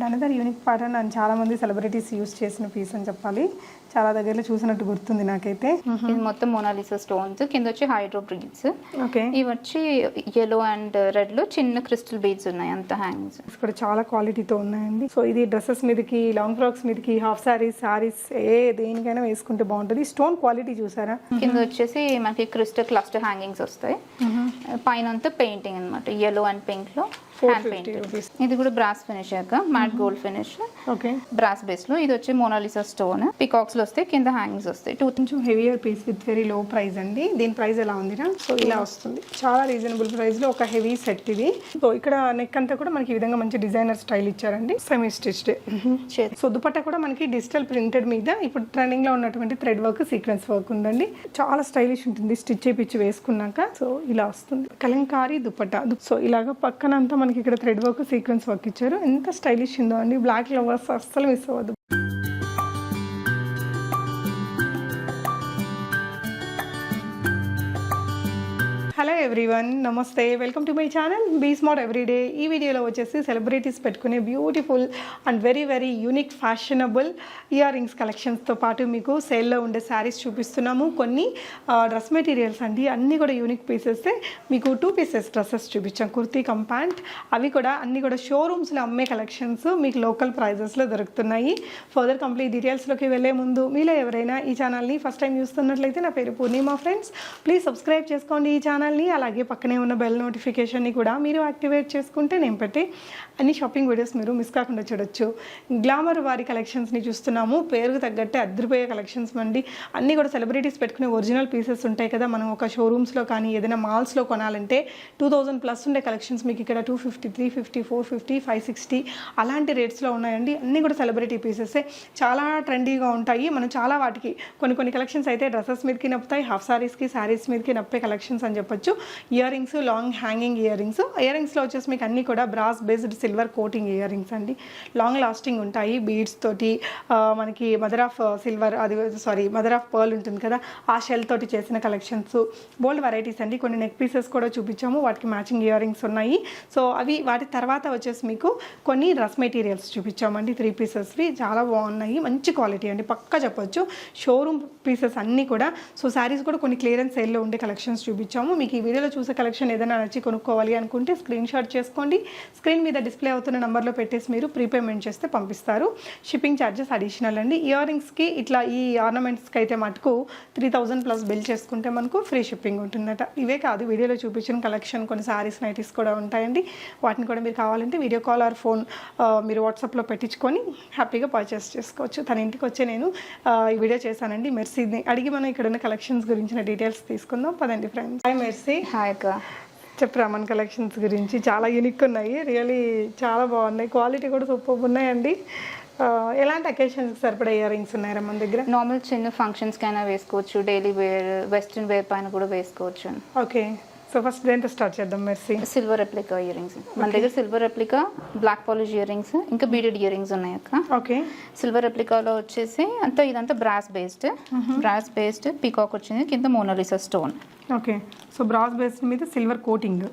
And another unique pattern and చాలా మంది celebrities use చేసిన పీస్ అని చెప్పాలి. చాలా దగ్గరలో చూసినట్టు గుర్తుంది నాకైతే. ఇది మొత్తం మోనాలిసా స్టోన్స్ కింద వచ్చి హైడ్రో బ్రీడ్స్ ఓకే. ఇవి వచ్చి ఎల్లో అండ్ రెడ్లో చిన్న క్రిస్టల్ బీడ్స్ ఉన్నాయి. అంత హ్యాంగ్స్ ఇక్కడ చాలా క్వాలిటీతో ఉన్నాయండి. సో ఇది డ్రెస్సెస్ మీదకి లాంగ్ ఫ్రాక్స్ మీదకి హాఫ్ సారీస్ సారీస్ ఏ దేనికైనా వేసుకుంటే బాగుంటుంది. స్టోన్ క్వాలిటీ చూసారా? కింద వచ్చేసి మనకి క్రిస్టల్ క్లస్టర్ హ్యాంగింగ్స్ వస్తాయి. పైన అంతా పెయింటింగ్ అనమాట ఎల్లో అండ్ పింక్లో హ్యాండ్ 450 పెయింట్ rupees. ఇది కూడా బ్రాస్ ఫినిష్ అక్క matte gold finish. Okay. Brass బేస్లో. ఇది వచ్చి మోనాలిసా స్టోన్ పికాక్స్లో వస్తాయి కింద హ్యాంగింగ్స్ వస్తాయి. టూ కొంచెం heavier piece with very low price అండి. దీని ప్రైస్ ఎలా ఉందిరా? సో ఇలా వస్తుంది. చాలా రీజనబుల్ ప్రైస్లో ఒక హెవీ సెట్ ఇది. సో ఇక్కడ నెక్ అంతా కూడా మనకి ఈ విధంగా మంచి డిజైనర్ స్టైల్ ఇచ్చారండి. సెమీ స్టిచ్డ్ సో దుపట్టా కూడా మనకి డిజిటల్ ప్రింటెడ్ మీద. ఇప్పుడు ట్రెండింగ్లో ఉన్నటువంటి థ్రెడ్ వర్క్ సీక్వెన్స్ వర్క్ ఉందండి. చాలా స్టైలిష్ ఉంటుంది. స్టిచ్ చేపించి వేసుకున్నాక. సో ఇలా వస్తుంది. కలంకారీ దుపట్టా. సో ఇలాగ పక్కన అంతా మనకి ఇక్కడ థ్రెడ్ వర్క్ సీక్వెన్స్ వర్క్ ఇచ్చారు. ఎంత స్టైలిష్ వచ్చిందో అండి? బ్లాక్ లవర్స్ అస్సలు మిస్ అవ్వదు ఎవ్రీవన్ నమస్తే welcome to my channel be smart everyday ఈ వీడియోలో వచ్చేసి సెలబ్రిటీస్ పెట్టుకునే beautiful and very very unique fashionable earrings కలెక్షన్స్తో పాటు మీకు సేల్లో ఉండే శారీస్ చూపిస్తున్నాము. కొన్ని డ్రెస్ మెటీరియల్స్ అండి. అన్నీ కూడా యూనిక్ పీసెస్ మీకు టూ పీసెస్ డ్రెస్సెస్ చూపించాం. Kurti cum pant. అవి కూడా అన్నీ కూడా షోరూమ్స్లో అమ్మే కలెక్షన్స్ మీకు లోకల్ ప్రైజెస్లో దొరుకుతున్నాయి. ఫర్దర్ కంప్లీట్ డీటెయిల్స్లోకి వెళ్ళే ముందు మీలో ఎవరైనా ఈ ఛానల్ని ఫస్ట్ టైం చూస్తున్నట్లయితే నా పేరు పూర్ణిమ ఫ్రెండ్స్ ప్లీజ్ సబ్స్క్రైబ్ చేసుకోండి ఈ ఛానల్ని అలాగే పక్కనే ఉన్న బెల్ నోటిఫికేషన్ని కూడా మీరు యాక్టివేట్ చేసుకుంటే నేను పెట్టే అన్ని షాపింగ్ వీడియోస్ మీరు మిస్ కాకుండా చూడొచ్చు. గ్లామర్ వారి కలెక్షన్స్ని చూస్తున్నాము. పేరుకు తగ్గట్టే అద్దరిపోయే కలెక్షన్స్ అండి. అన్నీ కూడా సెలబ్రిటీస్ పెట్టుకునే ఒరిజినల్ పీసెస్ ఉంటాయి కదా. మనం ఒక షోరూమ్స్లో కానీ ఏదైనా మాల్స్లో కొనాలంటే టూ థౌజండ్ ప్లస్ ఉండే కలెక్షన్స్ మీకు ఇక్కడ two fifty three fifty four fifty five sixty అలాంటి రేట్స్లో ఉన్నాయండి. అన్నీ కూడా సెలబ్రిటీ పీసెసే చాలా ట్రెండీగా ఉంటాయి. మనం చాలా వాటికి కొన్ని కొన్ని కలెక్షన్స్ అయితే డ్రెస్సెస్ మీదకి నప్పుతాయి. హాఫ్ సారీస్కి శారీస్ మీదకి నప్పే కలెక్షన్స్ అని చెప్పొచ్చు. Ear rings long hanging earrings ఇయర్ రింగ్స్లో వచ్చేసి మీకు అన్నీ కూడా brass based silver coating earrings అండి. లాంగ్ లాస్టింగ్ ఉంటాయి. బీడ్స్ తోటి మనకి మదర్ ఆఫ్ సిల్వర్ అది సారీ మదర్ ఆఫ్ పర్ల్ ఉంటుంది కదా ఆ షెల్ తోటి చేసిన కలెక్షన్స్ బోల్డ్ వెరైటీస్ అండి. కొన్ని నెక్ పీసెస్ కూడా చూపించాము. వాటికి మ్యాచింగ్ ఇయర్ రింగ్స్ ఉన్నాయి. సో అవి వాటి తర్వాత వచ్చేసి మీకు కొన్ని డ్రెస్ మెటీరియల్స్ చూపించామండి. త్రీ పీసెస్వి చాలా బాగున్నాయి. మంచి క్వాలిటీ అండి. పక్కా చెప్పొచ్చు. షోరూమ్ పీసెస్ అన్నీ కూడా. సో శారీస్ కూడా కొన్ని క్లియరెన్స్ సేల్లో ఉండే కలెక్షన్స్ చూపించాము. మీకు ఈ వీడియోలో చూసే కలెక్షన్ ఏదైనా నచ్చి కొనుక్కోవాలి అనుకుంటే స్క్రీన్ షాట్ చేసుకోండి. స్క్రీన్ మీద డిస్ప్లే అవుతున్న నెంబర్లో పెట్టేసి మీరు ప్రీపేమెంట్ చేస్తే పంపిస్తారు. షిప్పింగ్ ఛార్జెస్ అడిషనల్ అండి. ఇయర్ రింగ్స్కి ఇట్లా ఈ ఆర్నమెంట్స్కి అయితే మటుకు త్రీ థౌజండ్ ప్లస్ బిల్ చేసుకుంటే మనకు ఫ్రీ షిప్పింగ్ ఉంటుందట. ఇవే కాదు వీడియోలో చూపించిన కలెక్షన్ కొన్ని సారీస్ నైటీస్ కూడా ఉంటాయండి. వాటిని కూడా మీరు కావాలంటే వీడియో కాల్ ఆర్ ఫోన్ మీరు వాట్సాప్లో పెట్టించుకొని హ్యాపీగా పర్చేస్ చేసుకోవచ్చు. తన ఇంటికి వచ్చే నేను ఈ వీడియో చేశానండి. మెర్సీని అడిగి మనం ఇక్కడ ఉన్న కలెక్షన్స్ గురించిన డీటెయిల్స్ తీసుకుందాం. పదండి ఫ్రెండ్స్ హాయ్ మెర్సీ హాయ్ అక్క. చెప్పరా మన కలెక్షన్స్ గురించి. చాలా యూనిక్ ఉన్నాయి. రియలీ చాలా బాగున్నాయి. క్వాలిటీ కూడా సూపర్ ఉన్నాయండి. ఎలాంటి అకేషన్స్కి సరిపడే ఇయర్ రింగ్స్ ఉన్నాయరా మన దగ్గర? నార్మల్ చిన్న ఫంక్షన్స్కి అయినా వేసుకోవచ్చు. డైలీ వేర్ వెస్ట్రన్ వేర్ పైన కూడా వేసుకోవచ్చు. ఓకే సో ఫస్ట్ దేంతో స్టార్ట్ చేద్దాం mercy silver replica earrings మన దగ్గర silver replica black polish earrings ఇంకా బీడెడ్ ఇయర్ రింగ్స్ ఉన్నాయి అక్క. ఓకే సిల్వర్ రెప్లికాలో వచ్చేసి అంతా ఇదంతా brass based brass based peacock వచ్చింది కింద Mona Lisa stone okay so brass base మీద సిల్వర్ కోటింగ్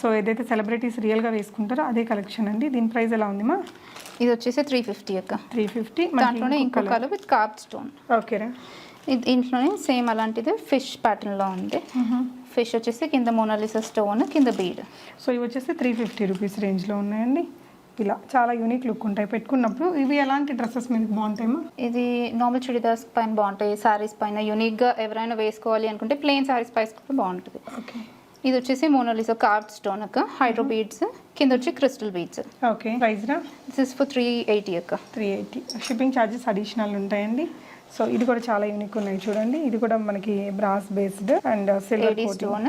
సో ఏదైతే సెలబ్రిటీస్ రియల్గా వేసుకుంటారో అదే కలెక్షన్ అండి. దీని ప్రైస్ ఎలా ఉందిమా ఇది వచ్చేసి త్రీ ఫిఫ్టీ అక్క. త్రీ ఫిఫ్టీ దాంట్లోనే ఇంకో కలర్ విత్ కార్బ్ స్టోన్ ఓకేరా ఇది ఇంట్లోనే సేమ్ అలాంటిది ఫిష్ ప్యాటర్న్లో ఉంది. ఫిష్ వచ్చేసి కింద మోనాలిసా స్టోన్ కింద బీడ్. సో ఇవి వచ్చేసి త్రీ ఫిఫ్టీ రూపీస్ రేంజ్లో ఉన్నాయండి. ఇలా చాలా యూనిక్ లుక్ ఉంటాయి పెట్టుకున్నప్పుడు. ఇవి ఎలాంటి డ్రెస్సెస్ మీద బాగుంటాయమ్మా? ఇది నార్మల్ చుడిదార్స్ పైన బాగుంటాయి సారీస్ పైన. యూనిక్గా ఎవరైనా వేసుకోవాలి అనుకుంటే ప్లెయిన్ సారీస్ పైన కూడా బాగుంటుంది. ఓకే. ఇది వచ్చేసి మోనాలిసా కార్బ్ స్టోన్ అక్క. హైడ్రో బీడ్స్ కింద వచ్చి క్రిస్టల్ బీడ్స్. ఓకే. ప్రైస్ రా this is for three eighty అక్క. Three eighty. Shipping charges additional ఉంటాయండి. సో ఇది కూడా చాలా యూనిక్ ఉన్నాయి చూడండి. ఇది కూడా మనకి brass based and silver stone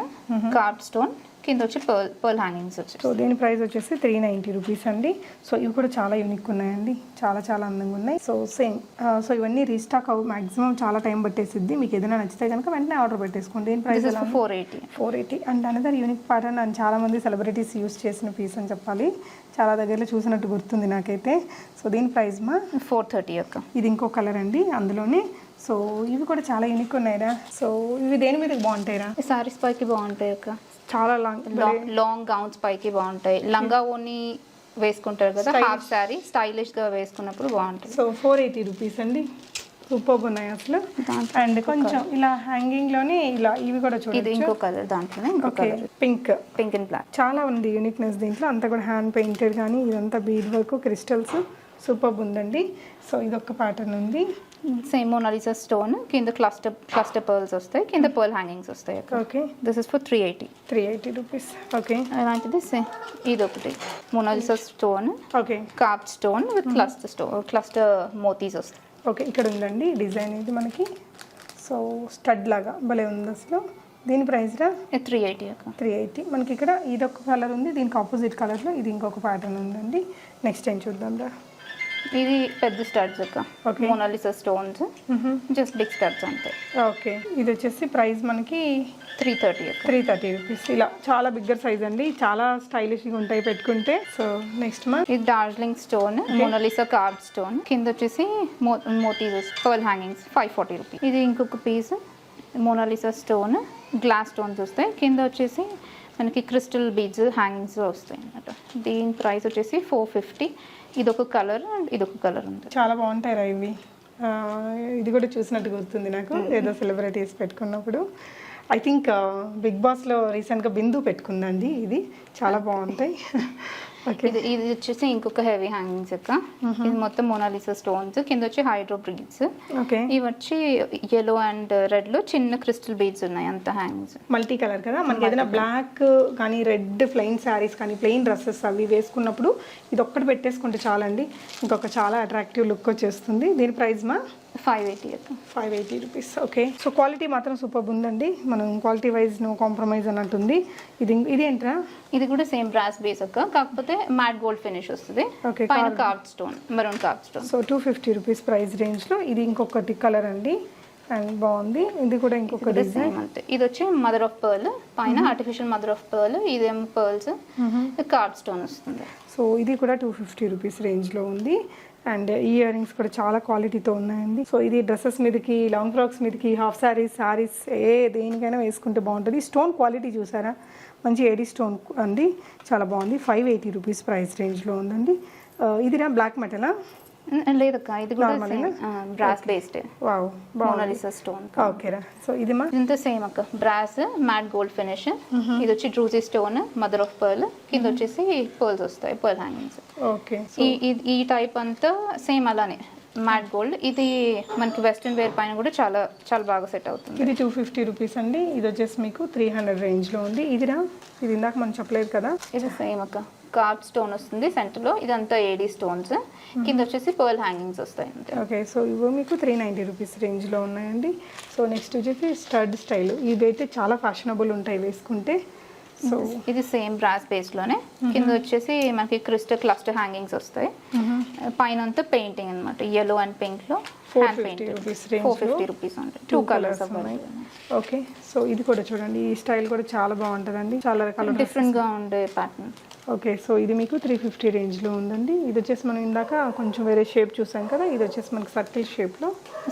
carb stone కింద వచ్చి పర్ల్ పర్ల్ హ్యాంగింగ్స్ వచ్చి సో దీని ప్రైస్ వచ్చేసి త్రీ నైంటీ రూపీస్ అండి. సో ఇవి కూడా చాలా యూనిక్ ఉన్నాయండి. చాలా చాలా అందంగా ఉన్నాయి. సో సేమ్ సో ఇవన్నీ రీస్టాక్ అవ్వ మాక్సిమం చాలా టైం పట్టేసిద్ది. మీకు ఏదైనా నచ్చితే కనుక వెంటనే ఆర్డర్ పెట్టేసుకోండి. దీని price four eighty four eighty and another unique pattern and చాలా మంది సెలబ్రిటీస్ యూస్ చేసిన పీస్ అని చెప్పాలి. చాలా దగ్గరలో చూసినట్టు గుర్తుంది నాకైతే. సో దీని ప్రైస్ మా ఫోర్ థర్టీ అక్క ఇది ఇంకో కలర్ అండి అందులోనే. సో ఇవి కూడా చాలా యూనిక్ ఉన్నాయిరా. సో ఇవి దేని మీద బాగుంటాయిరా? సారీస్ పైకి బాగుంటాయి అక్క. చాలా లాంగ్ లాంగ్ గౌన్స్ పైకి బాగుంటాయి. లంగా ఓని వేసుకుంటారు కదా. హాఫ్ శారీ స్టైలిష్గా వేసుకున్నప్పుడు బాగుంటుంది. సో ఫోర్ ఎయిటీ రూపీస్ అండి. సూపర్ ఉన్నాయి అసలు. అండ్ కొంచెం ఇలా హ్యాంగింగ్లోనే ఇలా ఇవి కూడా ఇది చూడండి ఇంకో కలర్ దాంట్లోనే ఇంకో colour pink pink and black చాలా ఉంది యూనిక్నెస్ దీంట్లో. అంతా కూడా హ్యాండ్ పెయింటెడ్ కానీ ఇదంతా బీడ్ వర్క్ క్రిస్టల్స్ సూపర్ ఉందండి. సో ఇదొక ప్యాటర్న్ ఉంది. సేమ్ మోనాలిసా స్టోన్ కింద క్లస్టర్ క్లస్టర్ పర్ల్స్ వస్తాయి కింద పర్ల్ హ్యాంగింగ్స్ వస్తాయి okay this is for three eighty three eighty rupees okay అలాంటిది సే- ఇది ఒకటి Mona Lisa stone okay carp stone with cluster stone cluster మోతీస్ వస్తాయి. ఓకే ఇక్కడ ఉందండి డిజైన్ ఇది మనకి. సో స్టడ్ లాగా భలే ఉంది అసలు. దీని ప్రైస్ రా? త్రీ ఎయిటీ అక్క. త్రీ ఎయిటీ మనకి ఇక్కడ ఇదొక కలర్ ఉంది దీనికి ఆపోజిట్ కలర్లో ఇది ఇంకొక ప్యాటర్న్ ఉందండి. నెక్స్ట్ టైం చూద్దాం రా? ఇది పెద్ద స్టడ్స్ అక్క. Mona Lisa stones just big studs అంతే. ఓకే. ఇది వచ్చేసి ప్రైస్ మనకి three thirty three thirty rupees ఇలా చాలా బిగ్గర్ సైజ్ అండి. చాలా స్టైలిష్గా ఉంటాయి పెట్టుకుంటే. సో నెక్స్ట్ మా ఇది Darjeeling stone Mona Lisa card stone కింద వచ్చేసి మోతీస్ pearl hangings five forty rupees ఇది ఇంకొక piece Mona Lisa stone glass stones వస్తాయి. కింద వచ్చేసి మనకి క్రిస్టల్ బీడ్స్ హ్యాంగింగ్స్ వస్తాయి అన్నమాట. దీని ప్రైస్ వచ్చేసి ఫోర్ ఫిఫ్టీ ఇదొక కలర్ అండ్ ఇదొక కలర్ ఉంది. చాలా బాగుంటాయి రా ఇవి. ఇది కూడా చూసినట్టు గుర్తుంది నాకు. ఏదో సెలబ్రిటీస్ పెట్టుకున్నప్పుడు. ఐ థింక్ బిగ్ బాస్లో రీసెంట్గా బిందు పెట్టుకుందండి ఇది. చాలా బాగుంటాయి. ఇది ఇది వచ్చేసి ఇంకొక హెవీ హ్యాంగింగ్స్ యొక్క ఇది మొత్తం మోనాలిసా స్టోన్స్ కింద వచ్చి హైడ్రో బ్రీడ్స్ ఓకే ఇవి వచ్చి ఎల్లో అండ్ రెడ్లో చిన్న క్రిస్టల్ బీడ్స్ ఉన్నాయి అంత హ్యాంగింగ్స్ మల్టీ కలర్ కదా? మనకి ఏదైనా బ్లాక్ కానీ రెడ్ ప్లెయిన్ శారీస్ కానీ ప్లెయిన్ డ్రెస్సెస్ అవి వేసుకున్నప్పుడు ఇది ఒక్కటి పెట్టేసుకుంటే చాలండి. ఇంకొక చాలా అట్రాక్టివ్ లుక్ వచ్చేస్తుంది. దీని ప్రైస్ మా five eighty five eighty rupees okay. So quality మాత్రం సూపర్ ఉందండి. మనం క్వాలిటీ వైజ్ నో కాంప్రమైజ్ అన్నట్టుంది. ఇది ఇది ఏంట్రా? ఇది కూడా సేమ్ బ్రాస్ బేస్ అక్క కాకపోతే మ్యాట్ గోల్డ్ ఫినిష్ వస్తుంది. Okay, పైన. Card stone maroon card stone. So two fifty rupees price రేంజ్లో. ఇది ఇంకొకటి కలర్ అండి. అండ్ బాగుంది. ఇది కూడా ఇంకొక డిజైన్. అంతే. ఇది వచ్చి మదర్ ఆఫ్ పర్ల్. పైన ఆర్టిఫిషియల్ మదర్ ఆఫ్ పర్ల్ ఇదేం పర్ల్స్. కార్డ్ స్టోన్ వస్తుంది. సో ఇది కూడా టూ ఫిఫ్టీ రూపీస్ రేంజ్లో ఉంది. అండ్ ఈ ఇయర్ రింగ్స్ కూడా చాలా క్వాలిటీతో ఉన్నాయండి. సో ఇది డ్రెస్సెస్ మీదకి లాంగ్ ఫ్రాక్స్ మీదకి హాఫ్ శారీస్ శారీస్ ఏ దేనికైనా వేసుకుంటే బాగుంటుంది. స్టోన్ క్వాలిటీ చూసారా? మంచి ఏడీ స్టోన్ అండి. చాలా బాగుంది. ఫైవ్ ఎయిటీ రూపీస్ ప్రైస్ రేంజ్లో ఉందండి. Uh, ఇది నా బ్లాక్ మెటలా లేదక్క ఇది కూడా? Brass based wow Monalisa stone ఓకేరా సో ఇది మా? ఇంత సేమ్ అక్క. బ్రాస్ మ్యాట్ గోల్డ్ ఫినిష్ ఇది వచ్చి druzy stone mother of pearl కింద వచ్చేసి పర్ల్స్ వస్తాయి పర్ల్ హ్యాంగింగ్స్ ఓకే ఈ ఈ- ఈ టైప్ అంతా సేమ్ అలానే మ్యాట్ గోల్డ్ ఇది మనకి వెస్ట్రన్ వేర్ పైన కూడా చాలా చాలా బాగా సెట్ అవుతుంది. ఇది టూ ఫిఫ్టీ రూపీస్ అండి. ఇది వచ్చేసి మీకు త్రీ హండ్రెడ్ రేంజ్లో ఉంది. ఇదిరా ఇది ఇందాక మనం చెప్పలేదు కదా? ఇది సేమ్ అక్క. కార్డ్ స్టోన్ వస్తుంది సెంటర్లో ఇదంతా ఏడీ స్టోన్స్ కింద వచ్చేసి పర్ల్ హ్యాంగింగ్స్ వస్తాయి అంతే. ఓకే సో ఇవి మీకు త్రీ నైంటీ రూపీస్ రేంజ్లో ఉన్నాయండి. సో నెక్స్ట్ వచ్చేసి స్టడ్ స్టైల్ ఇవైతే చాలా ఫ్యాషనబుల్ ఉంటాయి వేసుకుంటే. సో ఇది సేమ్ బ్రాస్ బేస్లోనే. కింద వచ్చేసి మనకి క్రిస్టల్ క్లస్టర్ హ్యాంగింగ్స్ వస్తాయి. పైన అంతా పెయింటింగ్ అనమాట yellow and పింక్లో. Four fifty rupees four fifty rupees two colours okay so ఇది కూడా చూడండి. ఈ స్టైల్ కూడా చాలా బాగుంటుందండి. చాలా రకాల డిఫరెంట్గా ఉండే ప్యాటర్న్ ఓకే సో ఇది మీకు త్రీ ఫిఫ్టీ రేంజ్లో ఉందండి. ఇది వచ్చేసి మనం ఇందాక కొంచెం వేరే షేప్ చూసాం కదా ఇది వచ్చేసి మనకి సర్కిల్ షేప్లో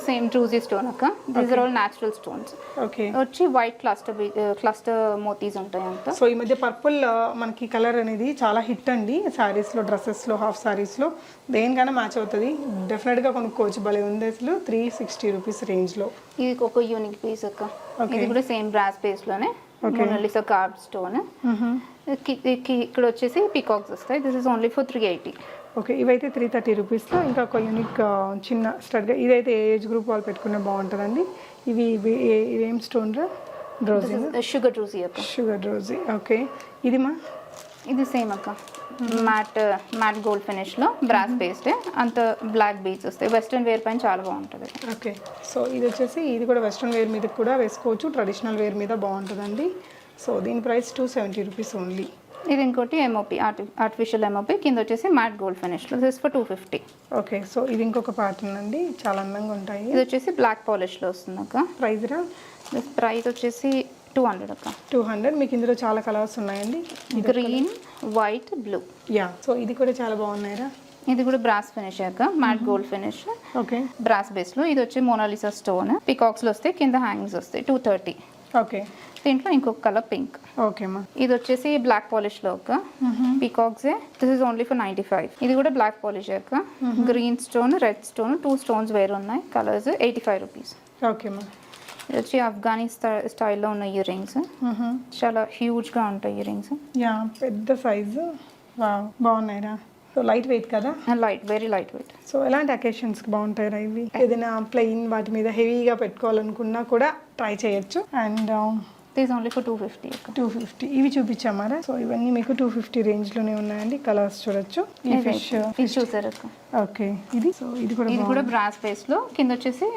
సేమ్ డ్రూజీ స్టోన్ అక్క. These are all natural stones okay వచ్చి వైట్ క్లస్టర్ క్లస్టర్ మోతీస్ ఉంటాయి అంతా సో ఈ మధ్య పర్పుల్ మనకి కలర్ అనేది చాలా హిట్ అండి. శారీస్లో డ్రెస్సెస్లో హాఫ్ శారీస్లో దేనికైనా మ్యాచ్ అవుతుంది. డెఫినెట్గా కొనుక్కోవచ్చు. భలే ఉంది. అసలు త్రీ సిక్స్టీ రూపీస్ రేంజ్లో. ఇది ఒక యూనిక్ పీస్ అక్క. ఇది కూడా సేమ్ బ్రాస్ బేస్లోనే మొనాలిసా కార్డ్ స్టోన్. ఇక్కడ వచ్చేసి పికాక్స్ వస్తాయి. This is only for three eighty okay. ఇవైతే త్రీ థర్టీ రూపీస్లో. ఇంకా ఒక యూనిక్ చిన్న స్టడ్గా ఇదైతే ఏ ఏజ్ గ్రూప్ వాళ్ళు పెట్టుకునే బాగుంటుందండి. ఇవి ఇవి స్టోన్ రా? డ్రోజీ షుగర్ అక్క. Sugar druzy okay. ఇది మా ఇది సేమ్ అక్క. మ్యాట్ మ్యాట్ గోల్డ్ ఫినిష్లో బ్రాస్ బేస్డ్ అంత బ్లాక్ బీట్స్ వస్తాయి. వెస్ట్రన్ వేర్ పైన చాలా బాగుంటుంది. ఓకే. సో ఇది వచ్చేసి ఇది కూడా వెస్ట్రన్ వేర్ మీద కూడా వేసుకోవచ్చు. ట్రెడిషనల్ వేర్ మీద బాగుంటుందండి. సో దీని price two seventy rupees only. ఇది ఇంకోటి ఎంఓపి ఆర్టి ఆర్టిఫిషియల్ ఎంఓపి కింద వచ్చేసి matte gold ఫినిష్లో this for two fifty okay. So ఇది ఇంకొక ప్యాటర్న్ అండి. చాలా అందంగా ఉంటాయి. ఇది వచ్చేసి బ్లాక్ పాలిష్లో వస్తుంది అక్క. ప్రైస్ రా ప్రైస్ వచ్చేసి టూ హండ్రెడ్ అక్క. Two hundred. మీకు ఇందులో చాలా కలర్స్ ఉన్నాయండి. Green white blue yeah so ఇది కూడా చాలా బాగున్నాయిరా. ఇది కూడా బ్రాస్ ఫినిష్ అక్క. Matte gold finish okay. Brass బేస్లో. ఇది వచ్చి మోనాలిసా స్టోన్ పికాక్స్లో వస్తాయి కింద హ్యాంగింగ్స్ వస్తాయి. Two thirty okay. దీంట్లో ఇంకొక కలర్ పింక్ ఓకే అమ్మా ఇది వచ్చేసి బ్లాక్ పాలిష్లో ఒక peacocks this is only for ninety five ఇది కూడా బ్లాక్ పాలిష్ యొక్క green stone red stone two stones వేరు ఉన్నాయి. Colours eighty five rupees okay అమ్మా ఇది వచ్చి ఆఫ్ఘనీ స్టై- స్టైల్లో ఉన్న ఇయర్ రింగ్స్ చాలా హ్యూజ్గా ఉంటాయి ఇయర్ రింగ్స్ యా పెద్ద సైజు బాగున్నాయిరా సో లైట్ వెయిట్ కదా? Light very light weight so ఎలాంటి అకేషన్స్కి బాగుంటాయిరా ఇవి? ఏదైనా ప్లెయిన్ వాటి మీద హెవీగా పెట్టుకోవాలనుకున్నా కూడా ట్రై చేయొచ్చు. And this only for two fifty two fifty ఇవి చూపించామారా సో ఇవన్నీ మీకు టూ ఫిఫ్టీ రేంజ్లోనే ఉన్నాయండి. కలర్స్ చూడొచ్చు. ఈ ఫిష్ ఇది చూసారు. ఓకే ఇది? సో ఇది కూడా ఇది కూడా బ్రాస్లో కింద వచ్చేసి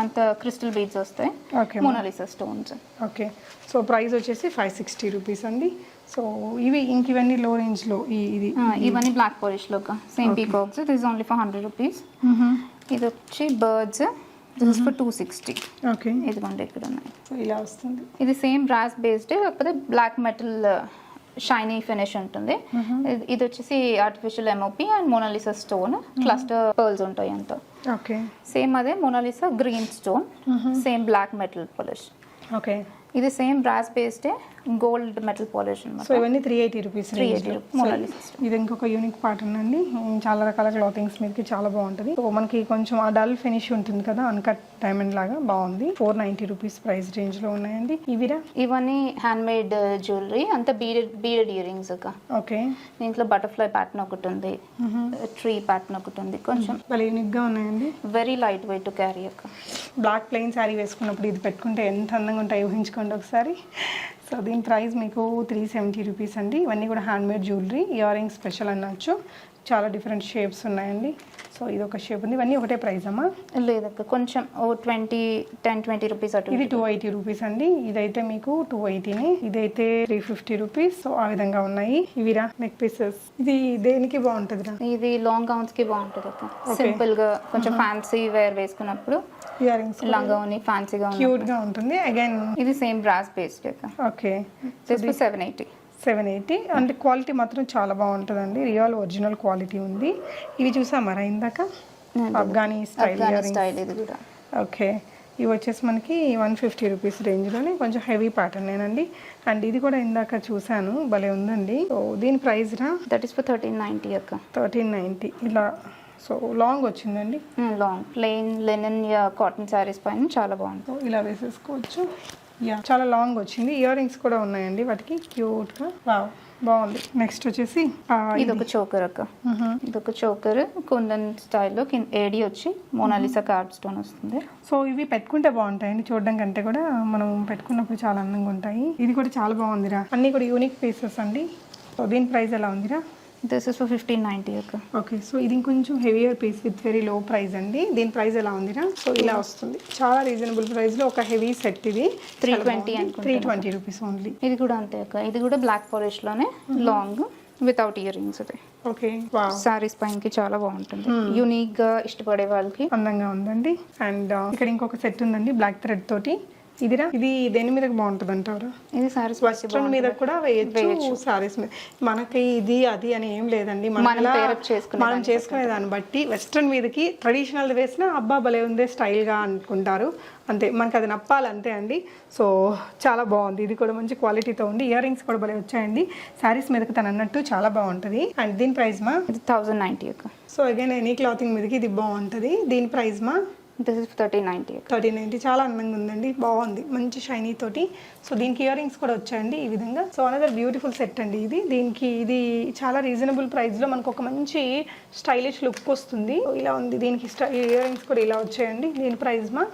అంత క్రిస్టల్ బీడ్స్ వస్తాయి. Okay Monalisa stones okay. So price వచ్చేసి ఫైవ్ సిక్స్టీ రూపీస్ అండి. సో ఇవి ఇంక ఇవన్నీ లో రేంజ్లో ఈ ఇది. ఇవన్నీ black పాలిష్లో same peacocks this only for hundred rupees ఇది వచ్చి birds this for two sixty okay. ఇదిగోండి ఇక్కడ ఉన్నాయి సో ఇలా వస్తుంది. ఇది సేమ్ బ్రాస్ బేస్డ్ కాకపోతే బ్లాక్ మెటల్ షైనీ ఫినిష్ ఉంటుంది. ఇది- ఇది వచ్చేసి artificial MOP and Monalisa stone cluster pearls ఉంటాయి అంత. ఓకే సేమ్ అదే Monalisa green stone same black metal polish okay ఇది same brass based gold metal polish so ఇవన్నీ త్రీ ఎయిటీ రూపీస్ 380 Monalisa ఇది ఇంకొక యూనిక్ పార్ట్ ఉందండి ఉమ్, చాలా రకాల క్లాతింగ్స్ మీదకి చాలా బాగుంటుంది. సో మనకి కొంచెం ఆ డల్ ఫినిష్ ఉంటుంది కదా అన్కట్ డైమండ్ లాగా బాగుంది. ఫోర్ నైంటీ రూపీస్ ప్రైస్ రేంజ్లో ఉన్నాయండి. ఇవిరా ఇవన్నీ హ్యాండ్ మేడ్ జ్యువెలరీ అంత beaded beaded ear rings okay. దీంట్లో బటర్ఫ్లై ప్యాటర్న్ ఒకటి ఉంది. ట్రీ ప్యాటర్న్ ఒకటి ఉంది. కొంచెం యూనిక్గా ఉన్నాయండి. Very light weight to carry అక్క. బ్లాక్ ప్లెయిన్ శారీ వేసుకున్నప్పుడు ఇది పెట్టుకుంటే ఎంత అందంగా ఉంటాయి ఊహించుకోండి. ఒకసారి. సో దీని ప్రైస్ మీకు త్రీ సెవెంటీ రూపీస్ అండి. ఇవన్నీ కూడా hand made jewellery ear rings special అనొచ్చు. చాలా డిఫరెంట్ షేప్స్ ఉన్నాయండి. సో ఇది ఒక షేప్ ఉంది. ఇవన్నీ ఒకటే ప్రైస్ అమ్మా? లేదక్క కొంచెం ఓ ట్వంటీ టెన్ ట్వంటీ రూపీస్ అటు ఇది టూ ఎయిటీ రూపీస్ అండి. ఇదైతే మీకు టూ ఎయిటీని ఇదైతే త్రీ ఫిఫ్టీ రూపీస్. సో ఆ విధంగా ఉన్నాయి. ఇవిరా నెక్ పీసెస్ ఇది దేనికి బాగుంటుందిరా ఇది లాంగ్ గౌన్స్కి బాగుంటుంది అక్క సింపుల్గా కొంచెం ఫ్యాన్సీ వేర్ వేసుకున్నప్పుడు ఇయర్ రింగ్స్ లంగా ఉని ఫ్యాన్సీగా క్యూట్గా ఉంటుంది. అగైన్ ఇది సేమ్ బ్రాస్ బేస్డ్ అక్క. Okay seven eighty seven eighty అంటే క్వాలిటీ మాత్రం చాలా బాగుంటుందండి. రియల్ ఒరిజినల్ క్వాలిటీ ఉంది. ఇవి చూసామరా ఇందాక? స్టైల్ అఫ్ఘానీ స్టైల్ ఇది కూడా. ఓకే ఇవి వచ్చేసి మనకి వన్ ఫిఫ్టీ రూపీస్ రేంజ్లోనే కొంచెం హెవీ ప్యాటర్న్ నేనండి అండ్ ఇది కూడా ఇందాక చూశాను. భలే ఉందండి. సో దీని ప్రైస్ రా? That is for thirteen ninety అక్క. థర్టీన్ నైంటీ ఇలా సో లాంగ్ వచ్చిందండి. Long plain linen cotton saris పైన చాలా బాగుంటుంది ఇలా వేసేసుకోవచ్చు. యా చాలా లాంగ్ వచ్చింది. ఇయర్ రింగ్స్ కూడా ఉన్నాయండి వాటికి. క్యూట్గా వావ్ బాగుంది. నెక్స్ట్ వచ్చేసి ఇది. ఒక చోకర్ అక్క. ఇది ఒక చోకర్ కుందన్ స్టైల్లో కింద ఏడి వచ్చి మోనాలిసా కార్డ్ స్టోన్ వస్తుంది. సో ఇవి పెట్టుకుంటే బాగుంటాయండి. చూడడం కంటే కూడా మనం పెట్టుకున్నప్పుడు చాలా అందంగా ఉంటాయి. ఇది కూడా చాలా బాగుందిరా. అన్నీ కూడా యూనిక్ పీసెస్ అండి. సో దీని ప్రైస్ ఎలా ఉందిరా? This is for fifteen ninety అక్క ఓకే సో ఇది ఇంకొంచెం heavier piece with very low price అండి. దీని ప్రైస్ ఎలా ఉందిరా సో ఇలా వస్తుంది. చాలా రీజనబుల్ ప్రైస్లో ఒక హెవీ సెట్ ఇది. 320 అనుకుంటాను. త్రీ ట్వంటీ రూపీస్ ఓన్లీ ఇది కూడా అంతే అక్క ఇది కూడా బ్లాక్ పాలిష్లోనే లాంగ్ వితౌట్ ఇయర్ రింగ్స్ అది ఓకే సారీస్ పైనకి చాలా బాగుంటుంది. యూనిక్గా ఇష్టపడే వాళ్ళకి. అందంగా ఉందండి. అండ్ ఇక్కడ ఇంకొక సెట్ ఉందండి బ్లాక్ థ్రెడ్ తోటి. ఇదిరా? ఇది దేని మీద బాగుంటుంది అంటారు ఇది సారీస్ వెస్ట్రన్ మీద కూడా వేయచ్చు సారీస్ మీద. మనకి ఇది అది అని ఏం లేదండి. మనం మనం చేసుకునే దాన్ని బట్టి వెస్ట్రన్ మీదకి ట్రెడిషనల్ వేసినా అబ్బా భలే ఉందే స్టైల్గా అనుకుంటారు. అంతే మనకి అది నప్పాలి అంతే అండి. సో చాలా బాగుంది. ఇది కూడా మంచి క్వాలిటీతో ఉంది. ఇయర్ రింగ్స్ కూడా భలే వచ్చాయండి. శారీస్ మీదకి తను అన్నట్టు చాలా బాగుంటుంది. అండ్ దీని ప్రైస్ మా? ఇది thousand ninety so again any clothing మీదకి ఇది బాగుంటుంది. దీని ప్రైస్ మా? దిస్ ఇస్ థర్టీన్ నైంటీ అక్క థర్టీ నైన్టీ చాలా అందంగా ఉందండి బాగుంది మంచి షైనీ తోటి. సో దీనికి ఇయర్ రింగ్స్ కూడా వచ్చాయండి ఈ విధంగా. సో అనదర్ బ్యూటిఫుల్ సెట్ అండి ఇది. దీనికి ఇది చాలా రీజనబుల్ ప్రైస్లో మనకు ఒక మంచి స్టైలిష్ లుక్ వస్తుంది. ఇలా ఉంది దీనికి ఇయర్ రింగ్స్ కూడా ఇలా వచ్చాయండి. దీని ప్రైస్ మా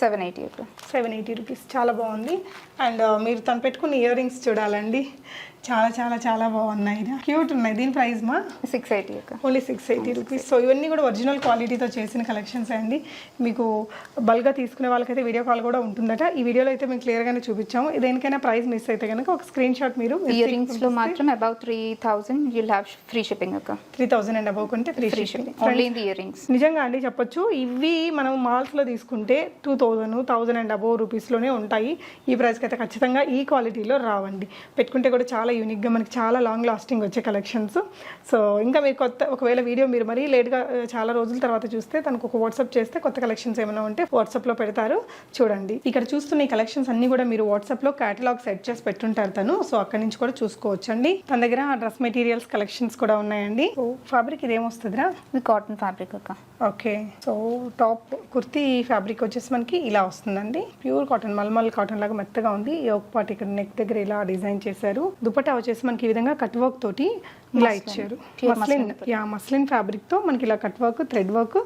seven eighty seven eighty rupees చాలా బాగుంది. అండ్ మీరు తను పెట్టుకున్న ఇయర్ రింగ్స్ చూడాలండి. చాలా చాలా చాలా బాగున్నాయి. క్యూట్ ఉన్నాయి. దీని ప్రైస్ మా? Six eighty only six eighty rupees so ఇవన్నీ కూడా ఒరిజినల్ క్వాలిటీతో చేసిన కలెక్షన్స్ అండి. మీకు బల్గా తీసుకునే వాళ్ళకైతే వీడియో కాల్ కూడా ఉంటుందట. ఈ వీడియోలో అయితే మేము క్లియర్గానే చూపించాము. దేనికైనా ప్రైస్ మిస్ అయితే కనుక ఒక స్క్రీన్ షాట్ మీరు ఇయర్ రింగ్స్లో మాత్రం about three thousand you'll have free shipping అక్క. త్రీ థౌసండ్ అండ్ అబౌవ్ కొంటే free free shipping only in the earrings నిజంగా అండి చెప్పొచ్చు. ఇవి మనం మాల్స్లో తీసుకుంటే two thousand thousand and above రూపీస్లోనే ఉంటాయి. ఈ ప్రైస్కి అయితే ఖచ్చితంగా ఈ క్వాలిటీలో రావండి. పెట్టుకుంటే కూడా చాలా చాలా యూనిక్గా మనకి చాలా లాంగ్ లాస్టింగ్ వచ్చే కలెక్షన్స్ సో ఇంకా మీరు కొత్త ఒకవేళ వీడియో మీరు మరీ లేట్గా చాలా రోజుల తర్వాత చూస్తే తనకు ఒక వాట్సాప్ చేస్తే కొత్త కలెక్షన్స్ ఏమైనా ఉంటే వాట్సాప్లో పెడతారు. చూడండి. ఇక్కడ చూస్తున్న ఈ కలెక్షన్స్ అన్ని కూడా మీరు వాట్సాప్లో కేటలాగ్ సెట్ చేసి పెట్టుంటారు తను. సో అక్కడి నుంచి కూడా చూసుకోవచ్చండి. తన దగ్గర డ్రెస్ మెటీరియల్స్ కలెక్షన్స్ కూడా ఉన్నాయండి. ఫ్యాబ్రిక్ ఇదేమొస్తుందిరా ఇది కాటన్ ఫ్యాబ్రిక్ అక్క. Okay so top kurti fabric వచ్చేసి మనకి ఇలా వస్తుందండి. ప్యూర్ కాటన్ మల్మల్ కాటన్ లాగా మెత్తగా ఉంది. ఈ ఒక పార్ట్ ఇక్కడ నెక్ దగ్గర ఇలా డిజైన్ చేశారు. దుపట్టా వచ్చేసి మనకి ఈ విధంగా కట్ వర్క్ తోటి ఇలా ఇచ్చారు. మస్లిన్ యా మస్లిన్ ఫ్యాబ్రిక్తో మనకి ఇలా కట్ వర్క్ థ్రెడ్ వర్క్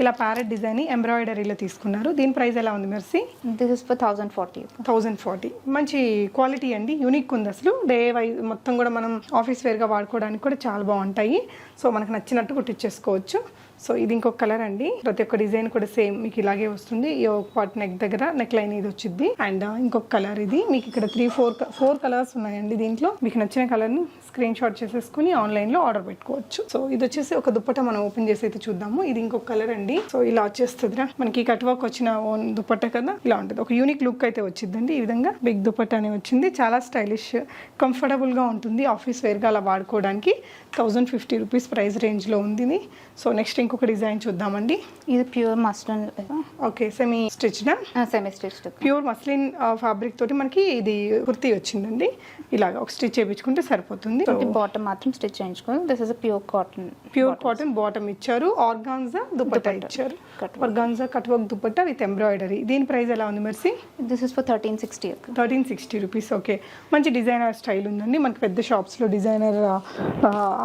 ఇలా ప్యారెట్ డిజైన్ ఎంబ్రాయిడరీలో తీసుకున్నారు. దీని ప్రైస్ ఎలా ఉంది Mercy this is for thousand forty thousand forty మంచి క్వాలిటీ అండి. యూనిక్ ఉంది అసలు. డే వైజ్ మొత్తం కూడా మనం ఆఫీస్ వేర్గా వాడుకోవడానికి కూడా చాలా బాగుంటాయి. సో మనకు నచ్చినట్టు కుట్టించేసుకోవచ్చు సో ఇది ఇంకొక కలర్ అండి. ప్రతి ఒక్క డిజైన్ కూడా సేమ్ మీకు ఇలాగే వస్తుంది. ఈ ఒక పార్ట్ నెక్ దగ్గర నెక్ లైన్ ఇది వచ్చింది అండ్ ఇంకొక కలర్ ఇది. మీకు ఇక్కడ త్రీ ఫోర్ ఫోర్ కలర్స్ ఉన్నాయండి దీంట్లో. మీకు నచ్చిన కలర్ని స్క్రీన్ షాట్ చేసేసుకుని ఆన్లైన్లో ఆర్డర్ పెట్టుకోవచ్చు. సో ఇది వచ్చేసి ఒక దుప్పట మనం ఓపెన్ చేసి అయితే చూద్దాము. ఇది ఇంకొక కలర్ అండి. సో ఇలా వచ్చేస్తుందిరా. మనకి కట్ వర్క్ వచ్చిన ఓన్ దుప్పట కదా? ఇలా ఉంటుంది. ఒక యూనిక్ లుక్ అయితే వచ్చిందండి ఈ విధంగా బిగ్ దుప్పట్ట అని వచ్చింది. చాలా స్టైలిష్ కంఫర్టబుల్గా ఉంటుంది. ఆఫీస్ వేర్గా అలా వాడుకోవడానికి. థౌజండ్ ఫిఫ్టీ రూపీస్ ప్రైస్ రేంజ్లో ఉంది. సో నెక్స్ట్ ఇంకొక డిజైన్ చూద్దామండి. ఇది pure muslin okay semi stitched semi stitched pure muslin fabric తోటి మనకి ఇది కుర్తీ వచ్చిందండి. ఇలాగ ఒక స్టిచ్ చేయించుకుంటే సరిపోతుంది. బాటమ్ మాత్రం స్టిచ్ చేయించుకోవాలి. This is pure cotton pure cotton bottom ఇచ్చారు. ఆర్గాన్జా దుపట్టా ఇచ్చారు. Organza cut work dupatta with embroidery దీని ప్రైస్ ఎలా ఉంది Mercy this is for thirteen sixty thirteen sixty rupees. Okay మంచి డిజైనర్ స్టైల్ ఉందండి. మనకి పెద్ద షాప్స్లో డిజైనర్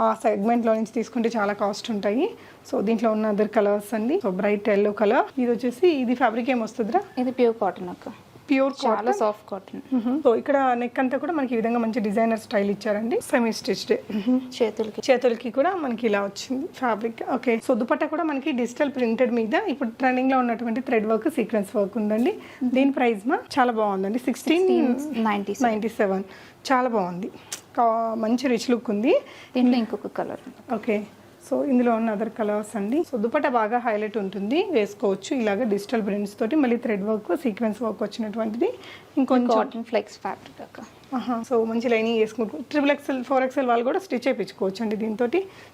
ఆ సెగ్మెంట్లో నుంచి తీసుకుంటే చాలా కాస్ట్ ఉంటాయి. సో దీంట్లో ఉన్న అదర్ కలర్స్ అండి. సో బ్రైట్ ఎల్లో కలర్ ఇది వచ్చేసి ఇది ఫ్యాబ్రిక్ ఏం వస్తుందిరా? ఇది ప్యూర్ కాటన్ అక్క. ప్యూర్ చాలా సాఫ్ట్ కాటన్ సో ఇక్కడ నెక్ అంతా కూడా మనకి ఈ విధంగా మంచి డిజైనర్ స్టైల్ ఇచ్చారండి. సెమీ స్టిచ్డ్ చేతులకి. చేతులకి కూడా మనకి ఇలా వచ్చింది ఫ్యాబ్రిక్ ఓకే సో దుపట్టా కూడా మనకి డిజిటల్ ప్రింటెడ్ మీద ఇప్పుడు ట్రెండింగ్లో ఉన్నటువంటి థ్రెడ్ వర్క్ సీక్వెన్స్ వర్క్ ఉందండి. దీని ప్రైస్ మా చాలా బాగుందండి. సిక్స్టీన్ నైంటీ నైంటీ సెవెన్ చాలా బాగుంది. మంచి రిచ్ లుక్ ఉంది. దీంట్లో ఇంకొక కలర్ ఓకే. సో ఇందులో ఉన్న అదర్ కలర్స్ అండి. సో దుపట్టా బాగా హైలైట్ ఉంటుంది. వేసుకోవచ్చు. ఇలాగ డిజిటల్ ప్రింట్స్ తోటి మళ్ళీ థ్రెడ్ వర్క్ సీక్వెన్స్ వర్క్ వచ్చినటువంటిది. ఇంకొంచెం కాటన్ ఫ్లెక్స్ ఫ్యాబ్రిక్ సో మంచి లైనింగ్ వేసుకుంటూ ట్రిపుల్ ఎక్సెల్ ఫోర్ ఎక్సెల్ వాళ్ళు కూడా స్టిచ్ చేయించుకోవచ్చు అండి దీంతో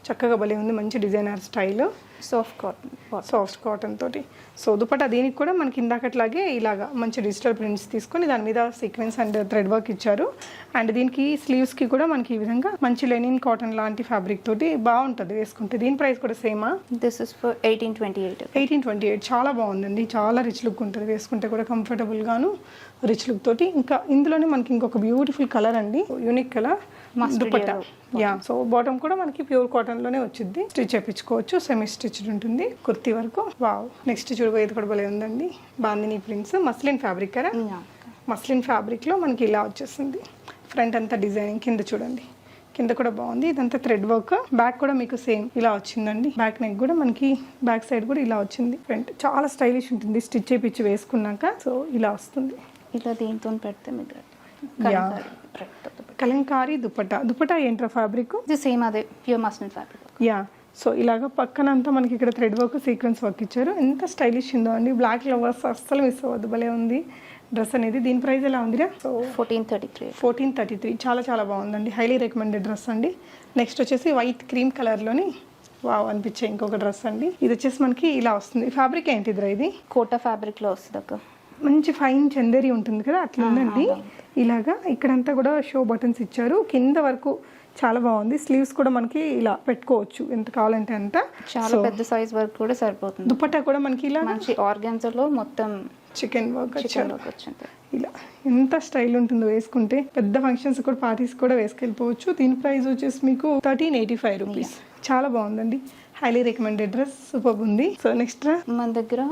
చక్కగా భలే ఉంది మంచి designer style. Soft cotton soft cotton తోటి. సో దుపట్టా దీనికి కూడా మనకి ఇందాకట్లాగే ఇలాగా మంచి డిజిటల్ ప్రింట్స్ తీసుకొని దాని మీద సీక్వెన్స్ అండ్ థ్రెడ్ వర్క్ ఇచ్చారు. అండ్ దీనికి స్లీవ్స్కి కూడా మనకి ఈ విధంగా మంచి లెనిన్ కాటన్ లాంటి ఫ్యాబ్రిక్ తోటి బాగుంటుంది వేసుకుంటే. దీని ప్రైస్ కూడా సేమా this is for eighteen twenty eight eighteen twenty eight చాలా బాగుందండి. చాలా రిచ్ లుక్ ఉంటుంది. వేసుకుంటే కూడా కంఫర్టబుల్గాను రిచ్ లుక్ తోటి. ఇంకా ఇందులోనే మనకి ఇంకొక బ్యూటిఫుల్ కలర్ అండి. Unique colour. Dupatta. Yeah so bottom కూడా మనకి ప్యూర్ కాటన్లోనే వచ్చింది స్టిచ్ చేయించుకోవచ్చు సెమీ స్టిచ్డ్ ఉంటుంది. కుర్తీ వరకు. వావ్ నెక్స్ట్ చూడబోయేది కూడా భలే ఉందండి. బాందిని ప్రింట్స్ మస్లిన్ ఫ్యాబ్రిక్ కదా? మస్లిన్ ఫ్యాబ్రిక్లో మనకి ఇలా వచ్చేసింది ఫ్రంట్ అంతా డిజైనింగ్ కింద చూడండి. కింద కూడా బాగుంది. ఇదంతా థ్రెడ్ వర్క్ బ్యాక్ కూడా మీకు సేమ్ ఇలా వచ్చిందండి. బ్యాక్ నెక్ కూడా మనకి బ్యాక్ సైడ్ కూడా ఇలా వచ్చింది. ఫ్రంట్ చాలా స్టైలిష్ ఉంటుంది. స్టిచ్ చేయించి వేసుకున్నాక. సో ఇలా వస్తుంది. ఇలా దీంతో పెడితే మీకు. కలంకారీ దుపట్టా. దుపట్టా ఏంట్రా ఫ్యాబ్రిక్ ఇది సేమ్ అదే pure muslin fabric yeah so ఇలాగ పక్కన అంతా మనకి ఇక్కడ థ్రెడ్ వర్క్ సీక్వెన్స్ వర్క్ ఇచ్చారు. ఎంత స్టైలిష్ ఉందో అండి. బ్లాక్ లవర్స్ అస్సలు మిస్ అవ్వద్దు. భలే ఉంది. డ్రెస్ అనేది దీని ప్రైస్ ఎలా ఉందిరా? So fourteen thirty three fourteen thirty three చాలా చాలా బాగుందండి. హైలీ రికమెండెడ్ డ్రెస్ అండి. నెక్స్ట్ వచ్చేసి వైట్ క్రీమ్ కలర్లోని వావ్ అనిపించే ఇంకొక డ్రెస్ అండి. ఇది వచ్చేసి మనకి ఇలా వస్తుంది. ఫ్యాబ్రిక్ ఏంటిదిరా ఇది? కోటా ఫ్యాబ్రిక్లో వస్తుంది అక్క. మంచి ఫైన్ చందేరి ఉంటుంది కదా అట్లా ఉందండి ఇలాగా ఇక్కడంతా కూడా షో బటన్స్ ఇచ్చారు. కింద వరకు చాలా బాగుంది. స్లీవ్స్ కూడా మనకి ఇలా పెట్టుకోవచ్చు ఎంత కావాలంటే అంత. చాలా పెద్ద సైజ్ వర్క్ కూడా సరిపోతుంది. దుపట్టా కూడా మనకి ఇలా మంచి ఆర్గాన్జాలో మొత్తం చికెన్ వర్క్ ఇలా ఎంత స్టైల్ ఉంటుందో వేసుకుంటే పెద్ద ఫంక్షన్స్ కూడా పార్టీస్ కూడా వేసుకెళ్ళిపోవచ్చు. దీని ప్రైస్ వచ్చేసి మీకు థర్టీన్ ఎయిటీ ఫైవ్ రూపీస్. చాలా బాగుందండి. హైలీ రికమెండెడ్ డ్రెస్ సూపర్ ఉంది. సో నెక్స్ట్ మన దగ్గర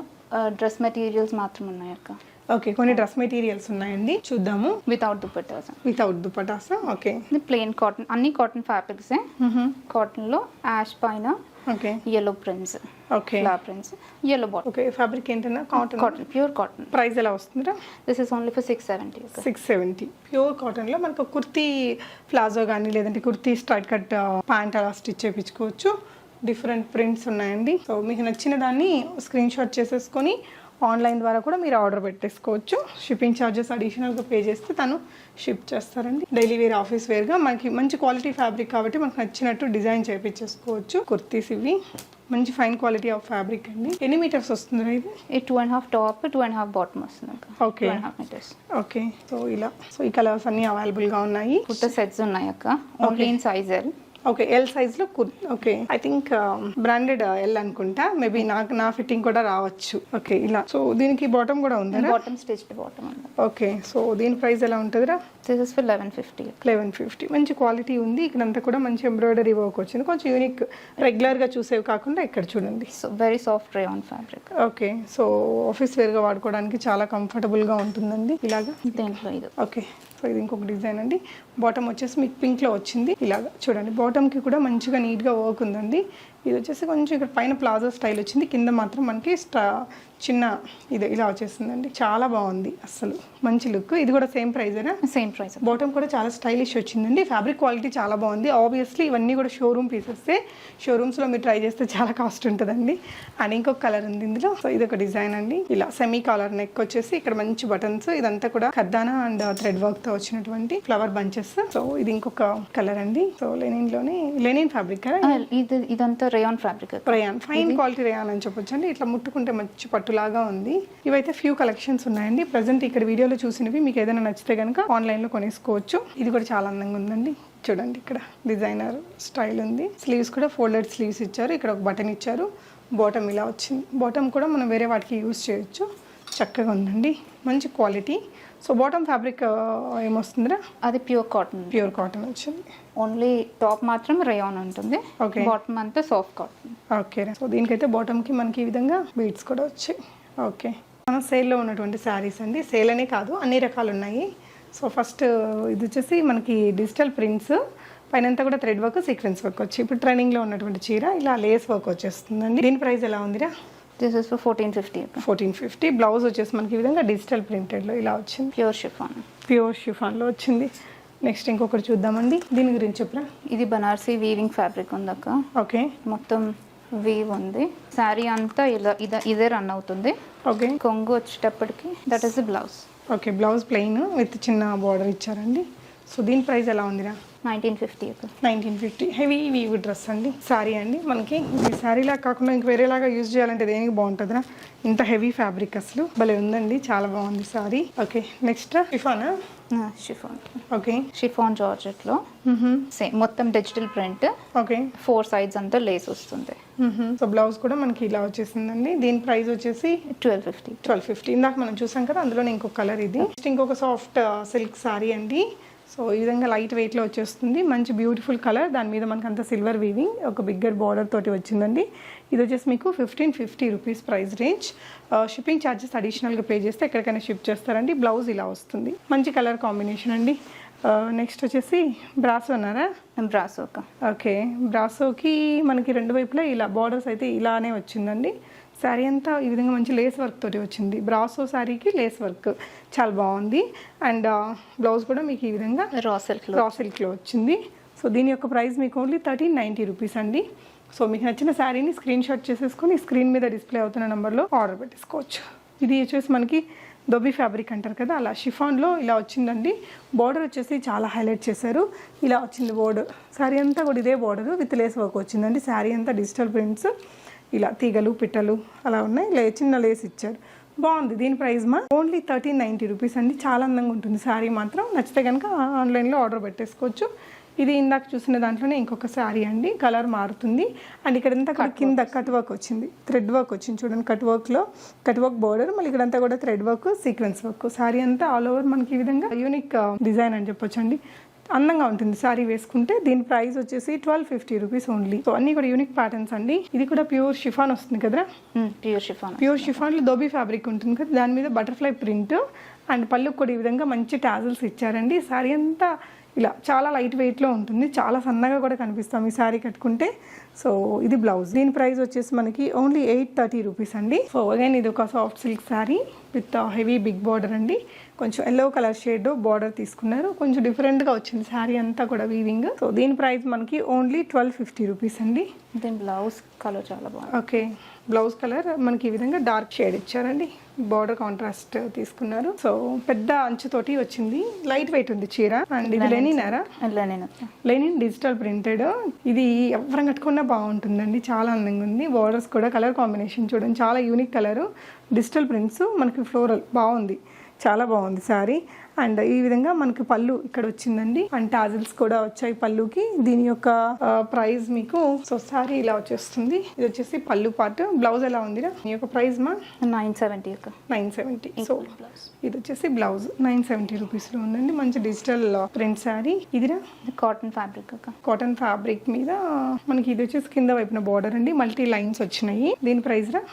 డ్రెస్ మెటీరియల్స్ మాత్రం ఉన్నాయి అక్క ఓకే కొన్ని డ్రెస్ మెటీరియల్స్ ఉన్నాయండి. చూద్దాము. Without dupattas without dupattas okay ఇది ప్లెయిన్ కాటన్ అన్ని కాటన్ ఫ్యాబ్రిక్సే కాటన్లో యాష్ పైన okay yellow prints okay flower prints yellow bottom okay fabric ఏంటన్నా? Cotton cotton pure cotton price ఎలా వస్తుందిరా? This is only for six seventy six seventy pure కాటన్లో మనకు కుర్తీ ప్లాజో కానీ లేదంటే కుర్తీ స్ట్రైట్ కట్ ప్యాంట్ అలా స్టిచ్ చేయించుకోవచ్చు డిఫరెంట్ ప్రింట్స్ ఉన్నాయండి. సో మీకు నచ్చిన దాన్ని స్క్రీన్ షాట్ చేసేసుకొని ఆన్లైన్ ద్వారా కూడా మీరు ఆర్డర్ పెట్టేసుకోవచ్చు. షిప్పింగ్ ఛార్జెస్ అడిషనల్గా పే చేస్తే తను షిప్ చేస్తారండి. డైలీ వేర్ ఆఫీస్ వేర్గా మనకి మంచి క్వాలిటీ ఫ్యాబ్రిక్ కాబట్టి మనకు నచ్చినట్టు డిజైన్ చేయించేసుకోవచ్చు కుర్తీస్ ఇవి. మంచి ఫైన్ క్వాలిటీ ఆఫ్ ఫ్యాబ్రిక్ అండి. ఎన్ని మీటర్స్ వస్తుంది ఇది? Two and half top two and half bottom వస్తుంది హాఫ్ మీటర్స్. ఓకే. సో ఇలా. సో ఈ కలర్స్ అన్నీ అవైలబుల్గా ఉన్నాయి. కుర్తా సెట్స్ ఉన్నాయి అక్క. Only in size L okay L సైజ్లో కుర్ okay I think branded L అనుకుంటా. మేబీ నాకు నా ఫిట్టింగ్ కూడా రావచ్చు. ఓకే ఇలా. సో దీనికి బాటమ్ కూడా ఉందా bottom stitched bottom okay so దీని ప్రైస్ ఎలా ఉంటుందిరా? This is for eleven fifty eleven fifty మంచి క్వాలిటీ ఉంది. ఇక్కడంతా కూడా మంచి ఎంబ్రాయిడరీ వర్క్ వచ్చింది. కొంచెం యూనిక్ రెగ్యులర్గా చూసేవి కాకుండా ఇక్కడ చూడండి. So very soft rayon fabric okay so office వేర్గా వాడుకోవడానికి చాలా కంఫర్టబుల్గా ఉంటుందండి. ఇలాగా? దేంట్లో ఇది? ఓకే సో ఇది ఇంకొక డిజైన్ అండి. బాటమ్ వచ్చేసి మీకు పింక్లో వచ్చింది. ఇలాగా చూడండి. బాటమ్కి కూడా మంచిగా నీట్గా వర్క్ ఉందండి. ఇది వచ్చేసి కొంచెం ఇక్కడ పైన ప్లాజో స్టైల్ వచ్చింది. కింద మాత్రం మనకి స్టా చిన్న ఇది ఇలా వచ్చేసిందండి. చాలా బాగుంది అసలు మంచి లుక్. ఇది కూడా సేమ్ ప్రైజేనా సేమ్ ప్రైస్. బాటమ్ కూడా చాలా స్టైలిష్ వచ్చిందండి. ఫ్యాబ్రిక్ క్వాలిటీ చాలా బాగుంది. ఆబ్వియస్లీ ఇవన్నీ కూడా షోరూమ్ పీసెస్ షోరూమ్స్లో మీరు ట్రై చేస్తే చాలా కాస్ట్ ఉంటుందండి. అండ్ ఇంకొక కలర్ ఉంది ఇందులో. సో ఇది ఒక డిజైన్ అండి. ఇలా సెమీ కాలర్ నెక్ వచ్చేసి ఇక్కడ మంచి బటన్స్ ఇదంతా కూడా కర్దానా అండ్ థ్రెడ్ వర్క్తో వచ్చినటువంటి ఫ్లవర్ బంచెస్ సో ఇది ఇంకొక కలర్ అండి. సో లెనిన్లోనే లెనిన్ ఫ్యాబ్రిక్ ఇదంతా rayon fabric rayon fine quality rayon అని చెప్పొచ్చు అండి ఇట్లా ముట్టుకుంటే మంచి పట్టులాగా ఉంది. ఇవైతే ఫ్యూ కలెక్షన్స్ ఉన్నాయండి. ప్రజెంట్ ఇక్కడ వీడియోలో చూసినవి మీకు ఏదైనా నచ్చితే కనుక ఆన్లైన్లో కొనేసుకోవచ్చు. ఇది కూడా చాలా అందంగా ఉందండి. చూడండి ఇక్కడ డిజైనర్ స్టైల్ ఉంది. స్లీవ్స్ కూడా ఫోల్డెడ్ స్లీవ్స్ ఇచ్చారు. ఇక్కడ ఒక బటన్ ఇచ్చారు. బాటమ్ ఇలా వచ్చింది. బాటమ్ కూడా మనం వేరే వాటికి యూజ్ చేయొచ్చు. చక్కగా ఉందండి. మంచి క్వాలిటీ. సో బాటమ్ ఫ్యాబ్రిక్ ఏమొస్తుందిరా? అది ప్యూర్ కాటన్. ప్యూర్ కాటన్ వచ్చింది. ఓన్లీ టాప్ మాత్రం రేయాన్ ఉంటుంది. Okay. బాటమ్ అంతా సాఫ్ట్ కాటన్. ఓకే సో దీనికైతే బాటమ్కి మనకి ఈ విధంగా బీడ్స్ కూడా వచ్చాయి. ఓకే. మన సేల్లో ఉన్నటువంటి శారీస్ అండి. సేల్ అనే కాదు అన్ని రకాలు ఉన్నాయి. సో ఫస్ట్ ఇది వచ్చేసి మనకి డిజిటల్ ప్రింట్స్. పైనంతా కూడా థ్రెడ్ వర్క్ సీక్వెన్స్ వర్క్ వచ్చి ఇప్పుడు ట్రెండింగ్లో ఉన్నటువంటి చీర ఇలా లేస్ వర్క్ వచ్చేస్తుందండి. దీని ప్రైస్ ఎలా ఉందిరా? This is for fourteen fifty fourteen fifty. Blouse వచ్చేసి మనకి ఈ విధంగా డిజిటల్ ప్రింటెడ్లో ఇలా వచ్చింది. ప్యూర్ షిఫాన్ ప్యూర్ షిఫాన్లో వచ్చింది. నెక్స్ట్ ఇంకొకటి చూద్దామండి. దీని గురించి చెప్పరా? ఇది బనారసి వీవింగ్ ఫ్యాబ్రిక్ ఉందక్క. ఓకే. మొత్తం వీవ్ ఉంది. శారీ అంతా ఇలా ఇద ఇదే రన్ అవుతుంది. ఓకే. కొంగు వచ్చేటప్పటికి that is the blouse okay blouse plain with చిన్న బార్డర్ ఇచ్చారండి. సో దీని ప్రైస్ ఎలా ఉందిరా? Nineteen fifty nineteen fifty. Heavy weave dress అండి. సారీ అండి. మనకి ఇది శారీలా కాకుండా ఇంక వేరేలాగా యూజ్ చేయాలంటే దేనికి బాగుంటుందిరా? ఇంత హెవీ ఫ్యాబ్రిక్ అసలు. భలే ఉందండి. చాలా బాగుంది సారీ. ఓకే నెక్స్ట్ ఇఫానా షిఫాన్. ఓకే. షిఫాన్ జార్జెట్లో. సేమ్ మొత్తం digital print. Okay. Four sides అంతా లేస్ వస్తుంది. సో బ్లౌజ్ కూడా మనకి ఇలా వచ్చేసిందండి. దీని ప్రైస్ వచ్చేసి ట్వెల్వ్ ఫిఫ్టీ. Twelve fifty. ఇందాక మనం చూసాం కదా అందులోనే ఇంకొక కలర్ ఇది. ఇంకొక సాఫ్ట్ సిల్క్ సారీ అండి. సో ఈ విధంగా లైట్ వెయిట్లో వచ్చేస్తుంది. మంచి బ్యూటిఫుల్ కలర్ దాని మీద మనకి అంత సిల్వర్ వీవింగ్ ఒక బిగ్గర్ బార్డర్ తోటి వచ్చిందండి. ఇది వచ్చేసి మీకు fifteen fifty rupees price range shipping charges అడిషనల్గా పే చేస్తే ఎక్కడికైనా షిప్ చేస్తారండి. బ్లౌజ్ ఇలా వస్తుంది. మంచి కలర్ కాంబినేషన్ అండి. నెక్స్ట్ వచ్చేసి బ్రాస్ ఉన్నారా బ్రాస్ ఒక ఓకే బ్రాసోకి మనకి రెండు వైపులా ఇలా బార్డర్స్ అయితే ఇలానే వచ్చిందండి. శారీ అంతా ఈ విధంగా మంచి లేస్ వర్క్ తోటి వచ్చింది. బ్రాసో శారీకి లేస్ వర్క్ చాలా బాగుంది. అండ్ బ్లౌజ్ కూడా మీకు ఈ విధంగా రా సిల్క్ రా సిల్క్లో వచ్చింది. సో దీని యొక్క ప్రైస్ మీకు ఓన్లీ థర్టీన్ నైంటీ రూపీస్ అండి. సో మీకు నచ్చిన శారీని స్క్రీన్ షాట్ చేసేసుకొని స్క్రీన్ మీద డిస్ప్లే అవుతున్న నెంబర్లో ఆర్డర్ పెట్టేసుకోవచ్చు. ఇది వచ్చేసి మనకి దొబి ఫ్యాబ్రిక్ అంటారు కదా అలా షిఫాన్లో ఇలా వచ్చిందండి. బార్డర్ వచ్చేసి చాలా హైలైట్ చేశారు. ఇలా వచ్చింది బోర్డర్ శారీ అంతా కూడా ఇదే బార్డర్ విత్ లేస్ వర్క్ వచ్చిందండి. శారీ అంతా డిజిటల్ ప్రింట్స్ ఇలా తీగలు పిట్టలు అలా ఉన్నాయి. లే చిన్న లేస్ ఇచ్చారు. బాగుంది. దీని ప్రైస్ మా ఓన్లీ థర్టీన్ నైంటీ రూపీస్ అండి. చాలా అందంగా ఉంటుంది. శారీ మాత్రం నచ్చితే కనుక ఆన్లైన్లో ఆర్డర్ పెట్టేసుకోవచ్చు. ఇది ఇందాక చూసిన దాంట్లోనే ఇంకొక శారీ అండి. కలర్ మారుతుంది. అండ్ ఇక్కడంతా కూడా కింద కట్ వర్క్ వచ్చింది. థ్రెడ్ వర్క్ వచ్చింది చూడండి. కట్ వర్క్లో కట్ వర్క్ బోర్డర్ మళ్ళీ ఇక్కడంతా కూడా thread work sequence work sari అంతా ఆల్ ఓవర్ మనకి ఈ విధంగా యూనిక్ డిజైన్ అని చెప్పొచ్చు అండి అందంగా ఉంటుంది శారీ వేసుకుంటే. దీని ప్రైస్ వచ్చేసి twelve fifty rupees only. So అన్ని కూడా యూనిక్ ప్యాటర్న్స్ అండి. ఇది కూడా ప్యూర్ షిఫాన్ వస్తుంది కదరా ప్యూర్ షిఫాన్. ప్యూర్ షిఫాన్లో దోబీ ఫ్యాబ్రిక్ ఉంటుంది కదా? దాని మీద బటర్ఫ్లై ప్రింట్ అండ్ పళ్ళుకి కూడా ఈ విధంగా మంచి టాజల్స్ ఇచ్చారండి. శారీ అంతా ఇలా చాలా లైట్ వెయిట్లో ఉంటుంది. చాలా సన్నగా కూడా కనిపిస్తాం ఈ శారీ కట్టుకుంటే. సో ఇది బ్లౌజ్. దీని ప్రైస్ వచ్చేసి మనకి ఓన్లీ ఎయిట్ థర్టీ రూపీస్ అండి. సో అగైన్ ఇది ఒక soft silk sari with heavy big border అండి. కొంచెం ఎల్లో కలర్ షేడ్ బార్డర్ తీసుకున్నారు. కొంచెం డిఫరెంట్గా వచ్చింది శారీ అంతా కూడా వీవింగ్ సో దీని ప్రైస్ మనకి ఓన్లీ ట్వెల్వ్ ఫిఫ్టీ రూపీస్ అండి. దీని బ్లౌజ్ కలర్ చాలా బాగుంది. ఓకే. బ్లౌజ్ కలర్ మనకి ఈ విధంగా డార్క్ షేడ్ ఇచ్చారండి. బార్డర్ కాంట్రాస్ట్ తీసుకున్నారు. సో పెద్ద అంచుతోటి వచ్చింది. లైట్ వెయిట్ ఉంది చీర. అండ్ ఇది లెనినారా నేను లెనిన్ డిజిటల్ ప్రింటెడ్ ఇది ఎవరం కట్టుకున్నా బాగుంటుందండి. చాలా అందంగా ఉంది. బార్డర్స్ కూడా కలర్ కాంబినేషన్ చూడండి. చాలా యూనిక్ కలర్ డిజిటల్ ప్రింట్స్ మనకి ఫ్లోరల్ బాగుంది. చాలా బాగుంది సారీ అండ్ ఈ విధంగా మనకి పళ్ళు ఇక్కడ వచ్చిందండి. అండ్ టాజిల్స్ కూడా వచ్చాయి పళ్ళుకి. దీని యొక్క ప్రైస్ మీకు సో సారీ ఇలా వచ్చేస్తుంది. ఇది వచ్చేసి పళ్ళు పార్ట్ బ్లౌజ్ ఎలా ఉందిరా మీ యొక్క ప్రైస్ మా? Nine seventy nine seventy. So ఇది వచ్చేసి బ్లౌజ్. నైన్ సెవెంటీ రూపీస్లో ఉందండి. మంచి డిజిటల్ ప్రింట్ శారీ. ఇదిరా కాటన్ ఫ్యాబ్రిక్ కాటన్ ఫ్యాబ్రిక్ మీద మనకి ఇది వచ్చేసి కింద వైపున బార్డర్ అండి. మల్టీ లైన్స్ వచ్చినాయి. దీని ప్రైస్ రా?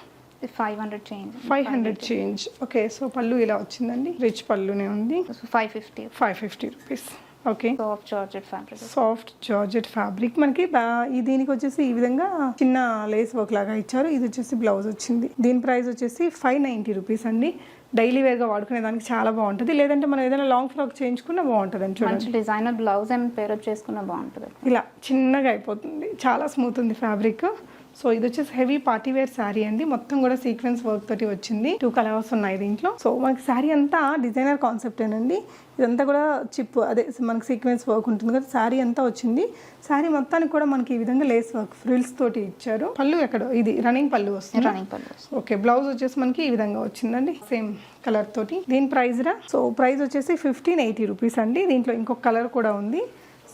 Five hundred change five hundred change okay so పళ్ళు ఇలా వచ్చిందండి. రిచ్ పళ్ళునే ఉంది. Five fifty five fifty rupees okay soft georgette fabric soft georgette fabric మనకి దీనికి వచ్చేసి ఈ విధంగా చిన్న లేస్ వర్క్ లాగా ఇచ్చారు. ఇది వచ్చేసి బ్లౌజ్ వచ్చింది. దీని ప్రైస్ వచ్చేసి ఫైవ్ నైంటీ రూపీస్ అండి. డైలీ వేర్గా వాడుకునే దానికి చాలా బాగుంటుంది. లేదంటే మనం ఏదైనా లాంగ్ ఫ్రాక్ చేయించుకున్నా బాగుంటుంది అండి చూడండి డిజైనర్ బ్లౌజ్ ఏమైనా పేరప్ చేసుకున్నా బాగుంటుంది. ఇలా చిన్నగా అయిపోతుంది. చాలా స్మూత్ ఉంది ఫ్యాబ్రిక్ సో ఇది వచ్చేసి హెవీ పార్టీ వేర్ శారీ అండి. మొత్తం కూడా సీక్వెన్స్ వర్క్ తోటి వచ్చింది. టూ కలర్స్ ఉన్నాయి దీంట్లో. సో మనకి శారీ అంతా డిజైనర్ కాన్సెప్ట్ ఏనండి. ఇదంతా కూడా చిప్ అదే మనకి సీక్వెన్స్ వర్క్ ఉంటుంది కదా శారీ అంతా వచ్చింది. శారీ మొత్తానికి కూడా మనకి ఈ విధంగా లేస్ వర్క్ ఫ్రిల్స్ తోటి ఇచ్చారు. పళ్ళు ఎక్కడ? ఇది రన్నింగ్ పళ్ళు వస్తుంది? రన్నింగ్ పళ్ళు ఓకే బ్లౌజ్ వచ్చేసి మనకి ఈ విధంగా వచ్చిందండి. సేమ్ కలర్ తోటి. దీని ప్రైస్ రా? సో ప్రైస్ వచ్చేసి ఫిఫ్టీన్ ఎయిటీ రూపీస్ అండి. దీంట్లో ఇంకొక కలర్ కూడా ఉంది.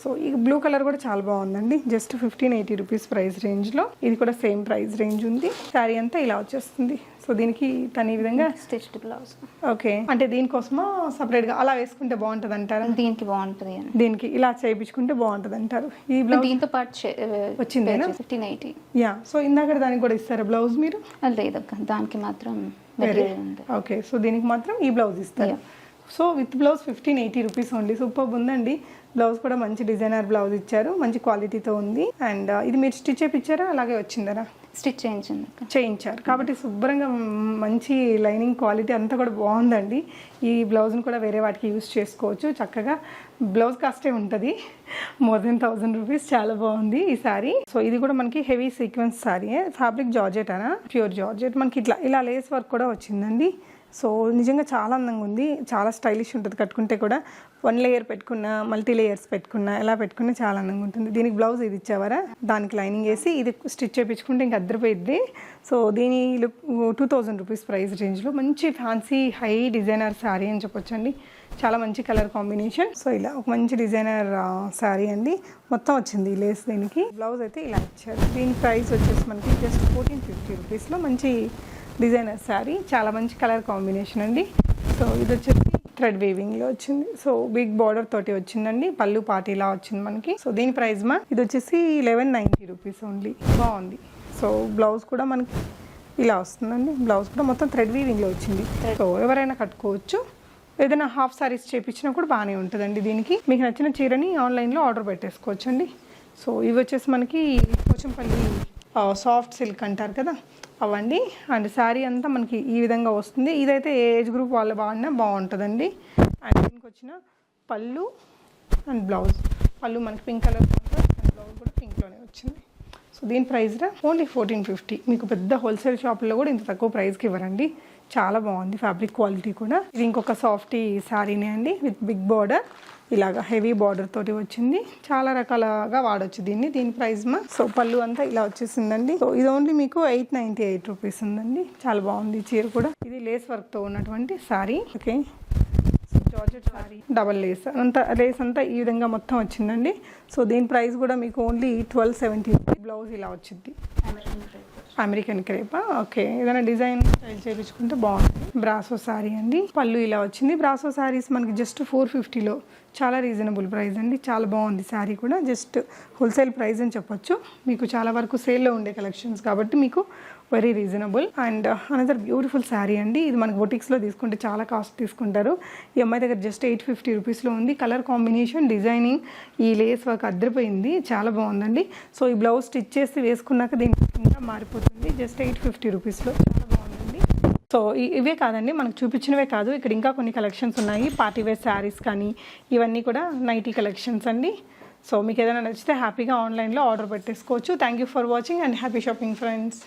సో ఈ బ్లూ కలర్ కూడా చాలా బాగుందండి. Just fifteen eighty rupees price రేంజ్లో ఇది కూడా సేమ్ ప్రైస్ రేంజ్ ఉంది. శారీ అంతా ఇలా వచ్చేస్తుంది. సో దీనికి తను ఈ విధంగా స్టిచ్డ్ బ్లౌజ్. ఓకే. అంటే దీనికోసమా సపరేట్గా అలా వేసుకుంటే బాగుంటుంది అంటారా దీనికి బాగుంటుంది దీనికి ఇలా చేయించుకుంటే బాగుంటుంది అంటారు ఈ బ్లౌజ్ దీంతో పాటు వచ్చిందేనా? Fifteen eighty yeah. సో ఇందాక దానికి కూడా ఇస్తారా బ్లౌజ్ మీరు? లేదక్క దానికి మాత్రం ఓకే. సో దీనికి మాత్రం ఈ బ్లౌజ్ ఇస్తారు. So with blouse fifteen eighty rupees only. Super ఉందండి. బ్లౌజ్ కూడా మంచి డిజైనర్ బ్లౌజ్ ఇచ్చారు. మంచి క్వాలిటీతో ఉంది. అండ్ ఇది మీరు స్టిచ్ చేయించారా అలాగే వచ్చిందరా? స్టిచ్ చేయించింది అక్క. చేయించారు. కాబట్టి శుభ్రంగా మంచి లైనింగ్ క్వాలిటీ అంతా కూడా బాగుందండి. ఈ బ్లౌజ్ని కూడా వేరే వాటికి యూస్ చేసుకోవచ్చు. చక్కగా బ్లౌజ్ కాస్టే ఉంటుంది. More than thousand rupees. చాలా బాగుంది ఈ సారీ సో ఇది కూడా మనకి heavy sequence sari fabric georgette అనా? Pure georgette. మనకి ఇట్లా ఇలా లేస్ వర్క్ కూడా వచ్చిందండి. సో నిజంగా చాలా అందంగా ఉంది. చాలా స్టైలిష్ ఉంటుంది. కట్టుకుంటే కూడా వన్ లేయర్ పెట్టుకున్నా మల్టీ లేయర్స్ పెట్టుకున్నా ఎలా పెట్టుకున్నా చాలా అందంగా ఉంటుంది. దీనికి బ్లౌజ్ ఇది ఇచ్చేవారా? దానికి లైనింగ్ వేసి ఇది స్టిచ్ చేయించుకుంటే ఇంకా అద్దరిపోయిద్ది. సో దీని look two thousand rupees price రేంజ్లో మంచి ఫ్యాన్సీ హై డిజైనర్ శారీ అని చెప్పొచ్చండి. చాలా మంచి కలర్ కాంబినేషన్ సో ఇలా ఒక మంచి డిజైనర్ శారీ అండి. మొత్తం వచ్చింది లేస్ దీనికి. బ్లౌజ్ అయితే ఇలా ఇచ్చారు. దీని ప్రైస్ వచ్చేసి మనకి జస్ట్ ఫోర్టీన్ ఫిఫ్టీ రూపీస్లో మంచి డిజైనర్ శారీ. చాలా మంచి కలర్ కాంబినేషన్ అండి. సో ఇది వచ్చేసి థ్రెడ్ వీవింగ్లో వచ్చింది. సో బిగ్ బార్డర్ తోటి వచ్చిందండి. పళ్ళు పార్టీ ఇలా వచ్చింది మనకి. సో దీని ప్రైస్ మా ఇది వచ్చేసి లెవెన్ నైంటీ రూపీస్ ఓన్లీ బాగుంది. సో బ్లౌజ్ కూడా మనకి ఇలా వస్తుందండి. బ్లౌజ్ కూడా మొత్తం థ్రెడ్ వీవింగ్లో వచ్చింది. సో ఎవరైనా కట్టుకోవచ్చు. ఏదైనా హాఫ్ సారీస్ చేపించినా కూడా బాగానే ఉంటుందండి దీనికి. మీకు నచ్చిన చీరని ఆన్లైన్లో ఆర్డర్ పెట్టేసుకోవచ్చు అండి సో ఇవి వచ్చేసి మనకి పోచంపల్లి సాఫ్ట్ సిల్క్ అంటారు కదా. అవండి అండ్ శారీ అంతా మనకి ఈ విధంగా వస్తుంది. ఇదైతే ఏ ఏజ్ గ్రూప్ వాళ్ళు బాగున్నా బాగుంటుందండి. అండ్ దీనికి వచ్చిన పళ్ళు అండ్ బ్లౌజ్. పళ్ళు మనకి పింక్ కలర్ అండ్ బ్లౌజ్ కూడా పింక్లోనే వచ్చింది. సో దీని ప్రైస్ ఓన్లీ ఫోర్టీన్ ఫిఫ్టీ. మీకు పెద్ద హోల్సేల్ షాప్లో కూడా ఇంత తక్కువ ప్రైస్కి ఇవ్వరండి. చాలా బాగుంది ఫ్యాబ్రిక్ క్వాలిటీ కూడా. ఇది ఇంకొక సాఫ్టీ శారీనే అండి విత్ బిగ్ బార్డర్. ఇలాగా హెవీ బార్డర్ తోటి వచ్చింది. చాలా రకాలుగా వాడొచ్చు దీన్ని. దీని ప్రైస్ మా సో పళ్ళు అంతా ఇలా వచ్చేసిందండి. సో ఇది ఓన్లీ మీకు ఎయిట్ నైంటీ ఎయిట్ రూపీస్ ఉందండి. చాలా బాగుంది చీర కూడా. ఇది లేస్ వర్క్తో ఉన్నటువంటి sari. Okay. Georgette sari. Double lace. అంతా లేస్ అంతా ఈ విధంగా మొత్తం వచ్చిందండి. సో దీని ప్రైస్ కూడా మీకు ఓన్లీ ట్వెల్వ్ సెవెంటీ బ్లౌజ్ ఇలా వచ్చింది అమెరికన్ క్రేపా. ఓకే ఏదైనా డిజైన్ స్టైల్ చేయించుకుంటే బాగుంటుంది. బ్రాసో శారీ అండి. పళ్ళు ఇలా వచ్చింది. బ్రాసో శారీస్ మనకి జస్ట్ ఫోర్ ఫిఫ్టీలో చాలా రీజనబుల్ ప్రైస్ అండి. చాలా బాగుంది శారీ కూడా. జస్ట్ హోల్సేల్ ప్రైస్ అని చెప్పొచ్చు. మీకు చాలా వరకు సేల్లో ఉండే కలెక్షన్స్ కాబట్టి మీకు very reasonable. And another beautiful sari అండి. ఇది మనకు బొటిక్స్లో తీసుకుంటే చాలా కాస్ట్ తీసుకుంటారు. ఈ అమ్మాయి దగ్గర జస్ట్ ఎయిట్ ఫిఫ్టీ రూపీస్లో ఉంది. కలర్ కాంబినేషన్ డిజైనింగ్ ఈ లేస్ వర్క్ అద్దరిపోయింది. చాలా బాగుందండి. సో ఈ బ్లౌజ్ స్టిచ్ చేసి వేసుకున్నాక దీనికి ఇంకా మారిపోతుంది. జస్ట్ ఎయిట్ ఫిఫ్టీ రూపీస్లో చాలా బాగుందండి. సో ఇవే కాదండి. మనకు చూపించినవే కాదు. ఇక్కడ ఇంకా కొన్ని కలెక్షన్స్ ఉన్నాయి. పార్టీ వేర్ శారీస్ కానీ ఇవన్నీ కూడా నైటీ కలెక్షన్స్ అండి. సో మీకు ఏదైనా నచ్చితే హ్యాపీగా ఆన్లైన్లో ఆర్డర్ పెట్టేసుకోవచ్చు. Thank you for watching and happy shopping friends